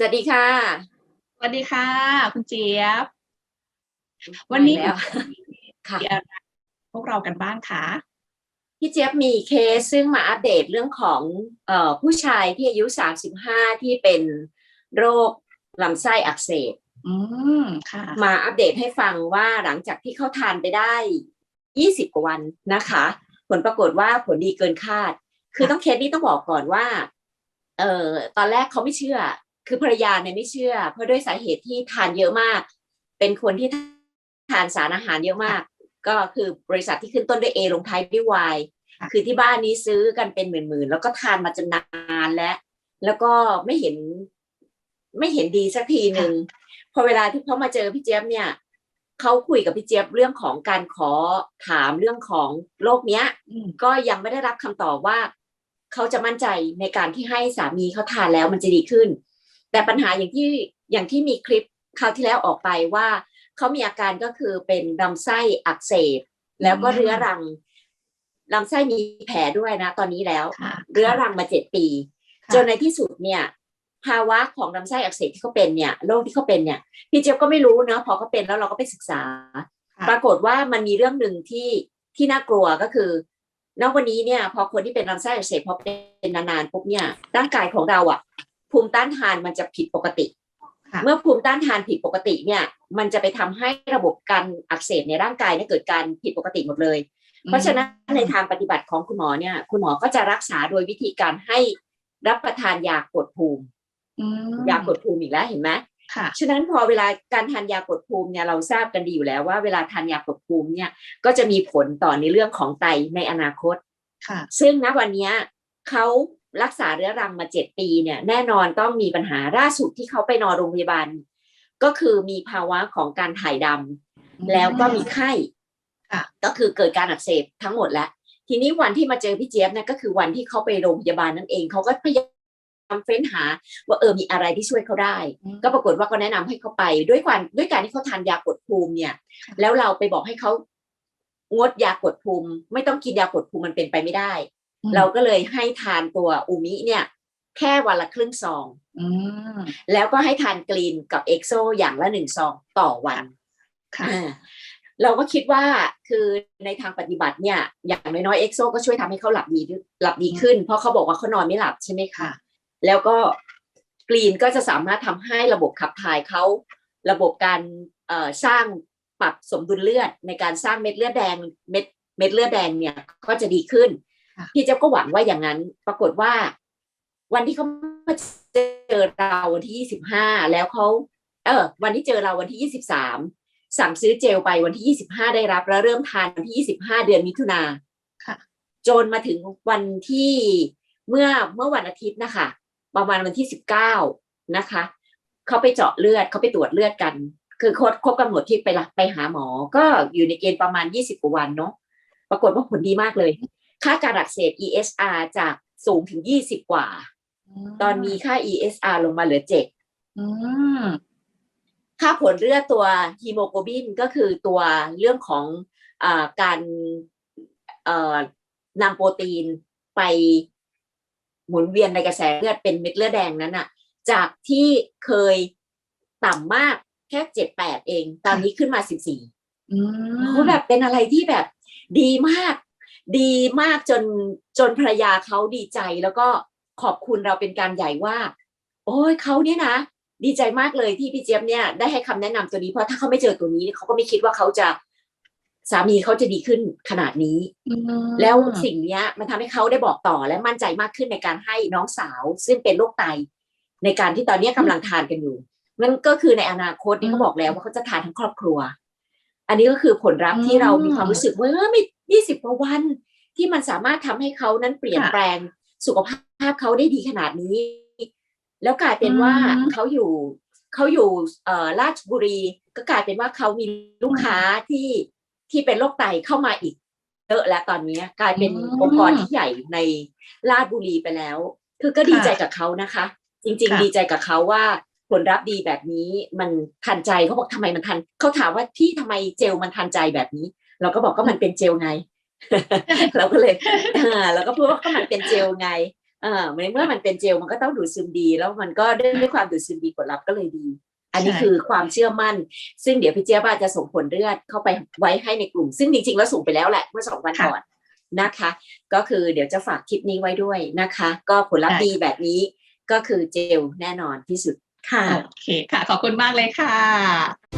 สวัสดีค่ะ สวัสดีค่ะ คุณเจี๊ยบ วันนี้มาแล้วค่ะมีอะไรพวกเรากันบ้างคะพี่เจี๊ยบมีเคสซึ่งมาอัปเดตเรื่องของเอ่อผู้ชายที่อายุ 35 ที่เป็นโรคลำไส้อักเสบอืมค่ะ มาอัปเดตให้ฟังว่าหลังจากที่เขาทานไปได้ 20 กว่าวันนะคะ ผลปรากฏว่าผลดีเกินคาด คือต้องเคสนี้ต้องบอกก่อนว่าเอ่อตอนแรกเขาไม่เชื่อ คือภรรยาเนี่ยไม่เชื่อ เพราะด้วยสาเหตุที่ทานเยอะมาก เป็นคนที่ทานสารอาหารเยอะมาก ก็คือบริษัทที่ขึ้นต้นด้วย A ลงท้ายด้วย Y ค่ะคือที่บ้านนี้ซื้อกันเป็นหมื่นๆแล้วก็ทานมาจนนานแล้ว แล้วก็ไม่เห็นไม่เห็นดีสักทีหนึ่งพอเวลาที่เขามาเจอพี่เจี๊ยบเนี่ยเขาคุยกับพี่เจี๊ยบเรื่องของการขอถามเรื่องของโรคเนี้ยอืมก็ยังไม่ได้รับคำตอบว่าเขาจะมั่นใจในการที่ให้สามีเขาทานแล้วมันจะดีขึ้น แต่ปัญหาอย่างที่อย่างที่มีคลิปคราวที่แล้วออกไปว่าเขามีอาการก็คือเป็นลำไส้อักเสบแล้วก็เรื้อรังลำไส้มีแผลด้วยนะ ตอนนี้แล้วค่ะเรื้อรังมาเจ็ดปีค่ะจนในที่สุดเนี่ยภาวะของลำไส้อักเสบที่เขาเป็นเนี่ยโรคที่เขาเป็นเนี่ยพี่เจี๊ยบก็ไม่รู้เนอะพอเขาเป็นแล้วเราก็ไปศึกษาค่ะปรากฏว่ามันมีเรื่องหนึ่งที่ที่น่ากลัวก็คือณวันนี้เนี่ย พอคนที่เป็นลำไส้อักเสบพอเป็นนานๆปุ๊บเนี่ยร่างกายของเราอะ ภูมิต้านทานมันจะผิดปกติค่ะเมื่อภูมิต้านทานผิดปกติเนี่ย มันจะไปทำให้ระบบการอักเสบในร่างกายเนี่ยเกิดการผิดปกติหมดเลย เพราะฉะนั้นในทางปฏิบัติของคุณหมอเนี่ย คุณหมอก็จะรักษาโดยวิธีการให้รับประทานยากดภูมิอืมยากดภูมิอีกแล้วเห็นไหมค่ะฉะนั้นพอเวลาการทานยากดภูมิเนี่ยเราทราบกันดีอยู่แล้วว่าเวลาทานยากดภูมิเนี่ยก็จะมีผลต่อในเรื่องของไตในอนาคต ค่ะ ซึ่งณวันเนี้ยเขา รักษาเรื้อรังมาเจ็ดปีเนี่ยแน่นอนต้องมีปัญหาล่าสุดที่เขาไปนอนโรงพยาบาล ก็คือมีภาวะของการถ่ายดำแล้วก็มีไข้ค่ะก็คือเกิดการอักเสบทั้งหมดแล้ว ทีนี้วันที่มาเจอพี่เจี๊ยบเนี่ยก็คือวันที่เขาไปโรงพยาบาลนั่นเองเขาก็พยายามเฟ้นหา ว่าเออมีอะไรที่ช่วยเขาได้อืมก็ปรากฏว่าก็แนะนำให้เขาไปด้วยการด้วยการที่เขาทานยากดภูมิเนี่ยค่ะแล้วเราไปบอกให้เขางดยากดภูมิ ไม่ต้องกินยากดภูมิมันเป็นไปไม่ได้อืม เราก็เลยให้ทานตัวอูมิเนี่ย แค่วันละครึ่งซองอืมแล้วก็ให้ทานกรีนกับเอ็กโซอย่างละหนึ่งซองต่อวันค่ะอ่าเราก็คิดว่าคือในทางปฏิบัติเนี่ย อย่างน้อยๆเอ็กโซก็ช่วยทำให้เขาหลับดีหลับดีขึ้น เพราะเขาบอกว่าเขานอนไม่หลับใช่ไหมคะค่ะแล้วก็กรีนก็จะสามารถทำให้ระบบขับถ่ายเขาระบบการเอ่อสร้างปรับสมดุลเลือดในการสร้างเม็ดเลือดแดงเม็ดเม็ดเลือดแดงเนี่ยก็จะดีขึ้นค่ะ พี่เจ้าก็หวังว่าอย่างนั้น ปรากฏว่า วันที่เขามาเจอเราวันที่ยี่สิบห้าแล้วเขาเออ วันที่เจอเราวันที่ยี่สิบสามสั่งซื้อเจลไปวันที่ยี่สิบห้าได้รับ แล้วเริ่มทานวันที่ยี่สิบห้าเดือนมิถุนาค่ะ จนมาถึงวันที่เมื่อเมื่อวันอาทิตย์นะคะ ประมาณวันที่สิบเก้านะคะเขาไปเจาะเลือดเขาไปตรวจเลือดกัน คือครบครบกำหนดที่ไปรักไปหาหมอ ก็อยู่ในเกณฑ์ประมาณยี่สิบกว่าวันเนาะปรากฏว่าผลดีมากเลย ค่าการอักเสบ ESR จากสูงถึงยี่สิบกว่า ตอนนี้ค่า ESR ลงมาเหลือเจ็ดอืมค่าผลเลือดตัวฮีโมโกลบินก็คือตัวเรื่องของอาการเอ่อนำโปรตีนไปหมุนเวียนในกระแสเลือดเป็นเม็ดเลือดแดงนั้นอะจากที่เคยต่ำมากแค่เจ็ดแปดเอง ตอนนี้ขึ้นมาสิบสี่อืมโอ้แบบเป็นอะไรที่แบบดีมาก ดีมากจนจนภรรยาเขาดีใจแล้วก็ขอบคุณเราเป็นการใหญ่ว่า โอ้ยเขาเนี่ยนะดีใจมากเลยที่พี่เจี๊ยบเนี่ยได้ให้คำแนะนำตัวนี้เพราะถ้าเขาไม่เจอตัวนี้เขาก็ไม่คิดว่าเขาจะสามีเขาจะดีขึ้นขนาดนี้อืมแล้วสิ่งเนี้ย มันทำให้เขาได้บอกต่อและมั่นใจมากขึ้นในการให้น้องสาว ซึ่งเป็นโรคไต ในการที่ตอนเนี้ยกำลังทานกันอยู่นั่นก็คือในอนาคตนี่เขาบอกแล้วว่าเขาจะทานทั้งครอบครัว อันนี้ก็คือผลลัพธ์ที่เรามีความรู้สึกว่าเออไม่ยี่สิบกว่าวัน ที่มันสามารถทำให้เขานั้นเปลี่ยนแปลงสุขภาพเขาได้ดีขนาดนี้ แล้วกลายเป็นว่าเขาอยู่เขาอยู่เอ่อราชบุรี ก็กลายเป็นว่าเขามีลูกค้าที่ที่เป็นโรคไตเข้ามาอีกเยอะแล้วตอนนี้กลายเป็นองค์กรที่ใหญ่ในราชบุรีไปแล้ว คือก็ดีใจกับเขานะคะ จริง ๆ ดีใจกับเขาว่าผลลัพธ์ดีแบบนี้มันทันใจเขาบอกทำไมมันทันเขาถามว่าพี่ทำไมเจลมันทันใจแบบนี้ เราก็บอกก็มันเป็นเจลไง เราก็เลยอ่าเราก็พูดว่าก็มันเป็นเจลไงเออในเมื่อมันเป็นเจลมันก็ต้องดูดซึมดี แล้วมันก็ด้วยด้วยความดูดซึมดีผลลัพธ์ก็เลยดี อันนี้ใช่คือความเชื่อมั่น ซึ่งเดี๋ยวพี่เจี๊ยบอาจจะส่งผลเลือดเข้าไปไว้ให้ในกลุ่ม ซึ่งจริงๆแล้วส่งไปแล้วแหละเมื่อสองวันก่อนนะคะ ก็คือเดี๋ยวจะฝากคลิปนี้ไว้ด้วยนะคะ ก็ผลลัพธ์ดีแบบนี้ก็คือเจลแน่นอนที่สุดค่ะโอเคค่ะ ขอบคุณมากเลยค่ะ